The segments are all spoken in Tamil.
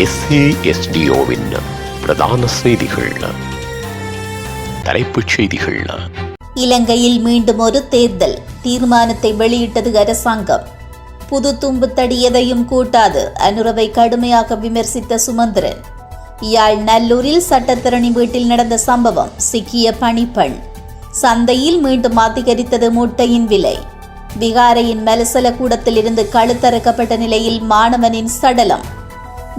எஸ்ஏஎஸ்டிஓவின் பிரதான செய்திகள். தலைப்புச் செய்திகள். இலங்கையில் மீண்டும் ஒரு தேர்தல். தீர்மானத்தை வெளியிட்டது அரசாங்கம். புது தும்பு தடியதையும் கூட்டாது. அனுரவை கடுமையாக விமர்சித்த சுமந்திரன். யாழ் நல்லூரில் சட்டத்திரணி வீட்டில் நடந்த சம்பவம் சிக்கிய பணிப்பெண். சந்தையில் மீண்டும் அதிகரித்தது முட்டையின் விலை. விகாரையின் மலசல கூடத்தில் இருந்து கழுத்தறுக்கப்பட்ட நிலையில் மாணவனின் சடலம்.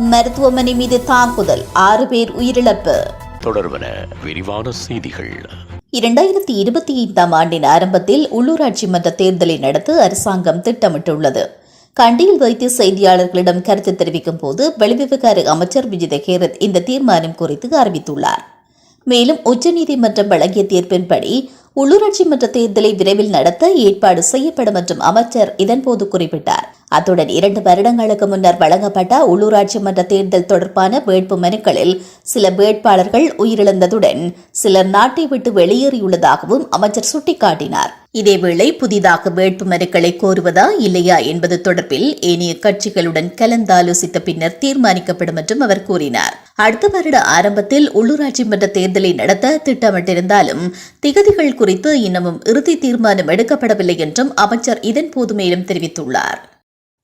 மருத்துவமனை மீது தாக்குதல் ஆறு பேர் உயிரிழப்பு. தொடர்பன விரிவான செய்திகள். இரண்டாயிரத்தி இருபத்தி ஐந்தாம் ஆண்டின் ஆரம்பத்தில் உள்ளூராட்சி மன்ற தேர்தலை நடத்த அரசாங்கம் திட்டமிட்டுள்ளது. கண்டியில் வைத்து செய்தியாளர்களிடம் கருத்து தெரிவிக்கும் போது வெளிவிவகார அமைச்சர் விஜித கேரத் இந்த தீர்மானம் குறித்து அறிவித்துள்ளார். மேலும் உச்சநீதிமன்றம் வழங்கிய தீர்ப்பின்படி உள்ளூராட்சி மன்ற தேர்தலை விரைவில் நடத்த ஏற்பாடு செய்யப்படும் என்றும் அமைச்சர் இதன்போது குறிப்பிட்டார். அத்துடன் இரண்டு வருடங்களுக்கு முன்னர் வழங்கப்பட்ட உள்ளூராட்சி மன்ற தேர்தல் தொடர்பான வேட்பு மனுக்களில் சில வேட்பாளர்கள் உயிரிழந்ததுடன் சிலர் நாட்டை விட்டு வெளியேறியுள்ளதாகவும் அமைச்சர் சுட்டிக்காட்டினார். இதேவேளை புதிதாக வேட்புமனுக்களை கோருவதா இல்லையா என்பது தொடர்பில் ஏனைய கட்சிகளுடன் கலந்தாலோசித்த பின்னர் தீர்மானிக்கப்படும் என்றும் அவர் கூறினார். அடுத்த வருட ஆரம்பத்தில் உள்ளூராட்சி மன்ற தேர்தலை நடத்த திட்டமிட்டிருந்தாலும் திகதிகள் குறித்து இன்னமும் இறுதி தீர்மானம் எடுக்கப்படவில்லை என்றும் அமைச்சர் இதன்போது மேலும் தெரிவித்துள்ளார்.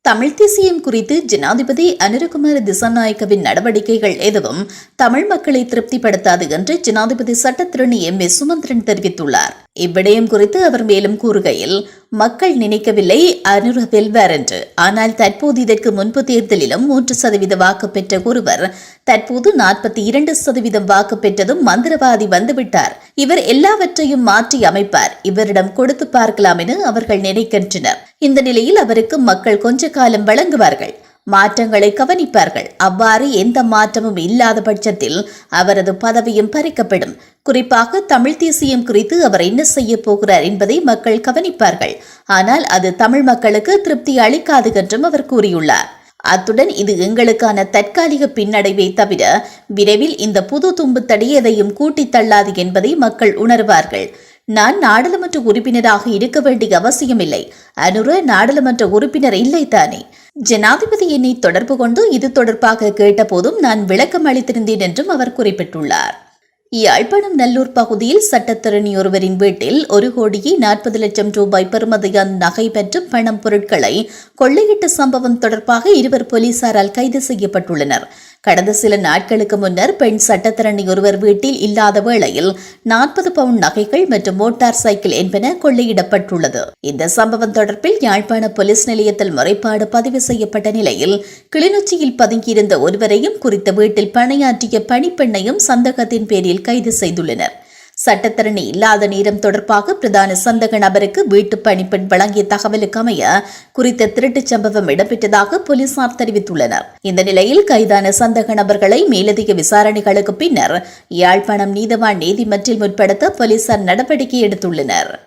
தமிழ் தேசியம் குறித்து ஜனாதிபதி அனுரகுமார திசாநாயக்கவின் நடவடிக்கைகள் எதுவும் தமிழ் மக்களை திருப்திப்படுத்தாது என்று ஜனாதிபதி சட்டத்திரணி எம். ஏ சுமந்திரன் தெரிவித்துள்ளார். இவ்விடயம் குறித்து அவர் மேலும் கூறுகையில் மக்கள் நினைக்கவில்லை அனுர வெல்வார் என்று. ஆனால் தற்போது இதற்கு முன்பு தேர்தலிலும் மூன்று சதவீத வாக்கு பெற்ற ஒருவர் தற்போது நாற்பத்தி இரண்டு சதவீதம் வாக்கு பெற்றதும் மந்திரவாதி வந்துவிட்டார். இவர் எல்லாவற்றையும் மாற்றி அமைப்பார். இவரிடம் கொடுத்து பார்க்கலாம் என அவர்கள் நினைக்கின்றனர். இந்த நிலையில் அவருக்கு மக்கள் கொஞ்ச காலம் வழங்குவார்கள். மாற்றங்களை கவனிப்பார்கள். அவ்வாறு எந்த மாற்றமும் இல்லாத பட்சத்தில் அவரது பதவியும் பறிக்கப்படும். குறிப்பாக தமிழ் தேசியம் குறித்து அவர் என்ன செய்ய போகிறார் என்பதை மக்கள் கவனிப்பார்கள். ஆனால் அது தமிழ் மக்களுக்கு திருப்தி அளிக்காது என்றும் அவர் கூறியுள்ளார். அத்துடன் இது எங்களுக்கான தற்காலிக பின்னடைவை தவிர விரைவில் இந்த புது தும்பு தடி எதையும் கூட்டித் தள்ளாது என்பதை மக்கள் உணர்வார்கள். நான் நாடாளுமன்ற உறுப்பினராக இருக்க வேண்டிய அவசியமில்லை. அனுர நாடாளுமன்ற உறுப்பினர் இல்லை தானே. ஜனாதிபதி என்னை தொடர்பு கொண்டு இது தொடர்பாக கேட்டபோதும் நான் விளக்கம் அளித்திருந்தேன் என்றும் அவர் குறிப்பிட்டுள்ளார். யாழ்ப்பாணம் நல்லூர் பகுதியில் சட்டத்தரணி ஒருவரின் வீட்டில் ஒரு கோடியே நாற்பது லட்சம் ரூபாய் பெறுமதியான நகை மற்றும் பணம் பொருட்களை கொள்ளையிட்ட சம்பவம் தொடர்பாக இருவர் போலீசாரால் கைது செய்யப்பட்டுள்ளனர். கடந்த சில நாட்களுக்கு முன்னர் பெண் சட்டத்திறனி ஒருவர் வீட்டில் இல்லாத வேளையில் நாற்பது பவுண்ட் நகைகள் மற்றும் மோட்டார் சைக்கிள் என்பன கொள்ளையிடப்பட்டுள்ளது. இந்த சம்பவம் தொடர்பில் யாழ்ப்பாண போலீஸ் நிலையத்தில் முறைப்பாடு பதிவு செய்யப்பட்ட நிலையில் கிளிநொச்சியில் பதுங்கியிருந்த ஒருவரையும் குறித்த வீட்டில் பணியாற்றிய பணிப்பெண்ணையும் சந்தேகத்தின் பேரில் கைது செய்துள்ளனர். சட்டத்தரணி இல்லாத நேரம் தொடர்பாக பிரதான சந்தக நபருக்கு வீட்டு பணிப்பெண் வழங்கிய தகவலுக்கு அமைய குறித்த திருட்டுச் சம்பவம் இடம்பெற்றதாக போலீசார் தெரிவித்துள்ளனர். இந்த நிலையில் கைதான சந்தக நபர்களை மேலதிக விசாரணைகளுக்கு பின்னர் யாழ்ப்பாணம் நீதவான் நீதிமன்றில் முற்படுத்த போலீசார் நடவடிக்கை எடுத்துள்ளனர்.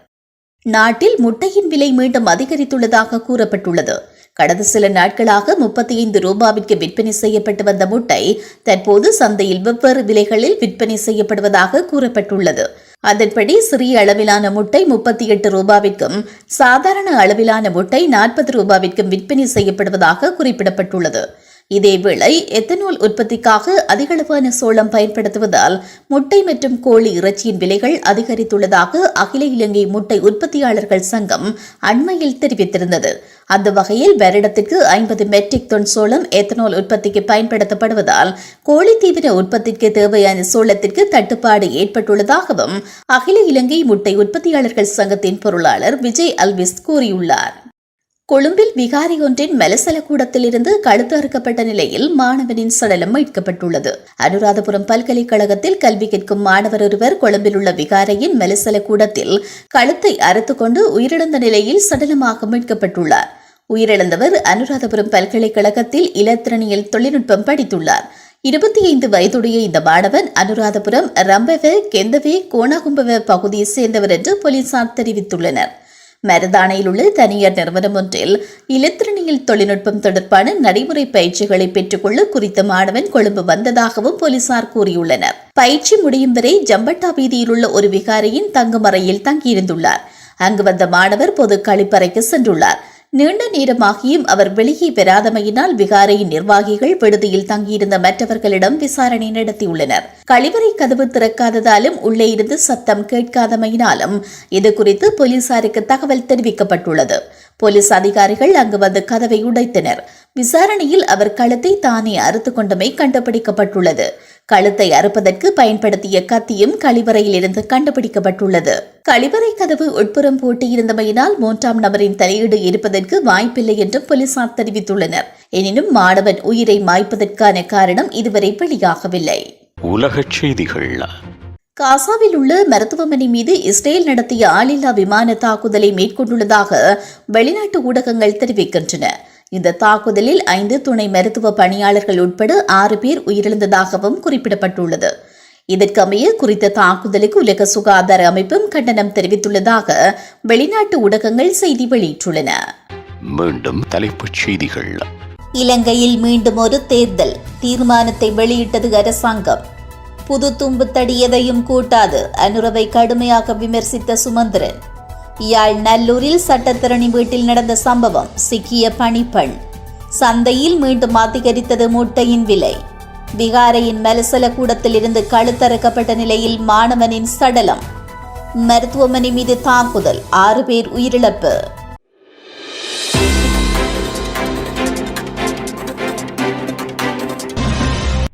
நாட்டில் முட்டையின் விலை மீண்டும் அதிகரித்துள்ளதாக கூறப்பட்டுள்ளது. கடந்த சில நாட்களாக முப்பத்தி ஐந்து ரூபாவிற்கு விற்பனை செய்யப்பட்டு வந்த முட்டை தற்போது சந்தையில் வெவ்வேறு விலைகளில் விற்பனை செய்யப்படுவதாக கூறப்பட்டுள்ளது. அதன்படி சிறிய அளவிலான முட்டை முப்பத்தி எட்டு ரூபாவிற்கும் சாதாரண அளவிலான முட்டை நாற்பது ரூபாவிற்கும் விற்பனை செய்யப்படுவதாக குறிப்பிடப்பட்டுள்ளது. இதேவேளை எத்தனால் உற்பத்திக்காக அதிகளவான சோளம் பயன்படுத்துவதால் முட்டை மற்றும் கோழி இறைச்சியின் விலைகள் அதிகரித்துள்ளதாக அகில இலங்கை முட்டை உற்பத்தியாளர்கள் சங்கம் அண்மையில் தெரிவித்திருந்தது. அந்த வகையில் வருடத்திற்கு ஐம்பது மெட்ரிக் டன் சோளம் எத்தனால் உற்பத்திக்கு பயன்படுத்தப்படுவதால் கோழி தீவிர உற்பத்திக்கு தேவையான சோளத்திற்கு தட்டுப்பாடு ஏற்பட்டுள்ளதாகவும் அகில இலங்கை முட்டை உற்பத்தியாளர்கள் சங்கத்தின் பொருளாளர் விஜய் அல்விஸ் கூறியுள்ளார். கொழும்பில் விகாரி ஒன்றின் மெலசல கூடத்திலிருந்து கழுத்து அறுக்கப்பட்ட நிலையில் மாணவனின் சடலம் மீட்கப்பட்டுள்ளது. அனுராதபுரம் பல்கலைக்கழகத்தில் கல்வி கேட்கும் மாணவர் ஒருவர் கொழும்பில் உள்ள விகாரையின் மெலசல கூடத்தில் கழுத்தை அறுத்துக்கொண்டு உயிரிழந்த நிலையில் சடலமாக மீட்கப்பட்டுள்ளார். உயிரிழந்தவர் அனுராதபுரம் பல்கலைக்கழகத்தில் இலத்திரனியல் தொழில்நுட்பம் படித்துள்ளார். இருபத்தி ஐந்து வயதுடைய இந்த மாணவன் அனுராதபுரம் ரம்பவே கெந்தவே கோணாகும்பவ பகுதியை சேர்ந்தவர் என்று போலீசார் தெரிவித்துள்ளனர். மருதானையில் உள்ள தனியார் நிறுவனம் ஒன்றில் இலத்திரனியல் தொழில்நுட்பம் தொடர்பான நடைமுறை பயிற்சிகளை பெற்றுக்கொள்ள குறித்த மாணவன் கொழும்பு வந்ததாகவும் போலீசார் கூறியுள்ளனர். பயிற்சி முடியும் வரை ஜம்பட்டா வீதியில் உள்ள ஒரு விகாரியின் தங்குமறையில் தங்கியிருந்துள்ளார். அங்கு வந்த மாணவர் பொது கழிப்பறைக்கு சென்றுள்ளார். நீண்ட நேரமாகியும் அவர் வெளியே பெறாதமையினால் விகாரையின் நிர்வாகிகள் விடுதியில் தங்கியிருந்த மற்றவர்களிடம் விசாரணை நடத்தியுள்ளனர். கழிவறை கதவு திறக்காததாலும் உள்ளே இருந்து சத்தம் கேட்காதமையினாலும் இது குறித்து போலீசாருக்கு தகவல் தெரிவிக்கப்பட்டுள்ளது. போலீஸ் அதிகாரிகள் அங்கு வந்து கதவை உடைத்தனர். விசாரணையில் அவர் கழுத்தை தானே அறுத்து கொண்டமை கண்டுபிடிக்கப்பட்டுள்ளது. கழுத்தை அறுப்பதற்கு பயன்படுத்திய கத்தியும் கழிவறையில் இருந்து கண்டுபிடிக்கப்பட்டுள்ளது. கழிவறை கதவு உட்புறம் பூட்டியிருந்தமையினால் மூன்றாம் நபரின் தலையீடு இருப்பதற்கு வாய்ப்பில்லை என்றும் போலீசார் தெரிவித்துள்ளனர். எனினும் மாணவன் உயிரை மாய்ப்பதற்கான காரணம் இதுவரை வெளியாகவில்லை. உலகச் செய்திகள். காசாவில் உள்ள மருத்துவமனை மீது இஸ்ரேல் நடத்திய ஆளில்லா விமான தாக்குதலை மேற்கொண்டுள்ளதாக வெளிநாட்டு ஊடகங்கள் தெரிவிக்கின்றன. இந்த தாக்குதலில் ஐந்து துணை மருத்துவ பணியாளர்கள் உட்பட ஆறு பேர் உயிரிழந்ததாகவும் குறிப்பிடப்பட்டுள்ளது. இதற்கமைய குறித்த தாக்குதலுக்கு உலக சுகாதார அமைப்பும் கண்டனம் தெரிவித்துள்ளதாக வெளிநாட்டு ஊடகங்கள் செய்தி வெளியிட்டுள்ளன. மீண்டும் தலைப்புச் செய்திகள். இலங்கையில் மீண்டும் ஒரு தேர்தல் தீர்மானத்தை வெளியிட்டது அரசாங்கம். புது தும்பு தடி எதையும் கூட்டாது. அனுரவை கடுமையாக விமர்சித்த சுமந்திரன். இயாழ் நல்லூரில் சட்டத்திரணி வீட்டில் நடந்த சம்பவம் சிக்கிய பணிப்பெண் சந்தையில் மீண்டும் அதிகரித்தது முட்டையின் விலை விகாரையின் மலசல கூடத்தில் இருந்து கழுத்தறுக்கப்பட்ட நிலையில் மாணவனின் சடலம் மருத்துவமனை மீது தாக்குதல் ஆறு பேர் உயிரிழப்பு